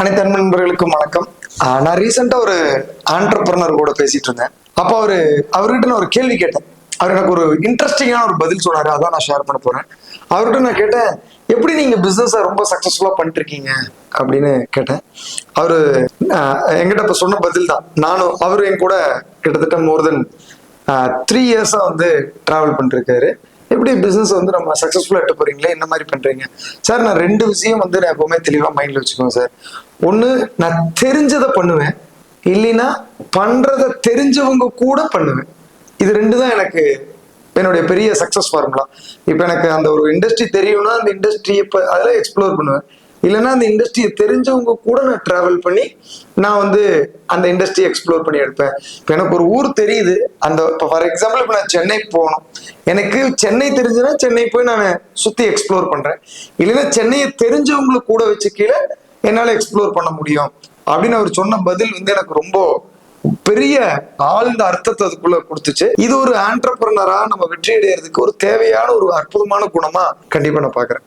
அனைத்து நண்பர்களுக்கும் வணக்கம். நான் ரீசெண்டா ஒரு ஆண்டர்பிரனர் கூட பேசிட்டு இருந்தேன். அப்போ அவரு அவர்கிட்ட நான் ஒரு கேள்வி கேட்டேன். அவர் எனக்கு ஒரு இன்ட்ரெஸ்டிங்கான ஒரு பதில் சொன்னாரு. அதான் நான் ஷேர் பண்ண போறேன். அவர்கிட்ட நான் கேட்டேன் எப்படி நீங்க பிசினஸ ரொம்ப சக்சஸ்ஃபுல்லா பண்ணிட்டு இருக்கீங்க அப்படின்னு கேட்டேன். அவரு எங்கிட்ட இப்ப சொன்ன பதில் தான். நானும் அவரு என் கூட கிட்டத்தட்ட மோர் தென் த்ரீ இயர்ஸா வந்து டிராவல் பண்ணிருக்காரு. எப்படி பிசினஸ் வந்து நம்ம சக்ஸஸ்ஃபுல்லாக எட்ட போறீங்களே? என்ன மாதிரி பண்றீங்க? சார் நான் ரெண்டு விஷயம் வந்து நான் எப்பவுமே தெளிவாக மைண்ட்ல வச்சுக்குவேன் சார் ஒன்று நான் தெரிஞ்சதை பண்ணுவேன். இல்லைன்னா பண்றதை தெரிஞ்சவங்க கூட பண்ணுவேன். இது ரெண்டு தான் எனக்கு என்னுடைய பெரிய சக்சஸ் ஃபார்முலா இப்போ எனக்கு அந்த ஒரு இண்டஸ்ட்ரி தெரியும்னா அந்த இண்டஸ்ட்ரி இப்போ அதெல்லாம் எக்ஸ்ப்ளோர் பண்ணுவேன். இல்லைன்னா அந்த இண்டஸ்ட்ரியை தெரிஞ்சவங்க கூட நான் டிராவல் பண்ணி நான் வந்து அந்த இண்டஸ்ட்ரியை எக்ஸ்ப்ளோர் பண்ணி எடுப்பேன். இப்போ எனக்கு ஒரு ஊர் தெரியுது. அந்த இப்போ ஃபார் எக்ஸாம்பிள் இப்போ நான் சென்னை போகணும். எனக்கு சென்னை தெரிஞ்சுன்னா சென்னை போய் நான் சுற்றி எக்ஸ்ப்ளோர் பண்ணுறேன் இல்லைன்னா சென்னையை தெரிஞ்சவங்களுக்கு கூட வச்சு கீழே என்னால் எக்ஸ்ப்ளோர் பண்ண முடியும். அப்படின்னு அவர் சொன்ன பதில் வந்து எனக்கு ரொம்ப பெரிய ஆழ்ந்த அர்த்தத்தை அதுக்குள்ள கொடுத்துச்சு. இது ஒரு ஆண்டர்பிரனரா நம்ம வெற்றி அடையிறதுக்கு ஒரு தேவையான ஒரு அற்புதமான குணமா கண்டிப்பா நான் பாக்குறேன்.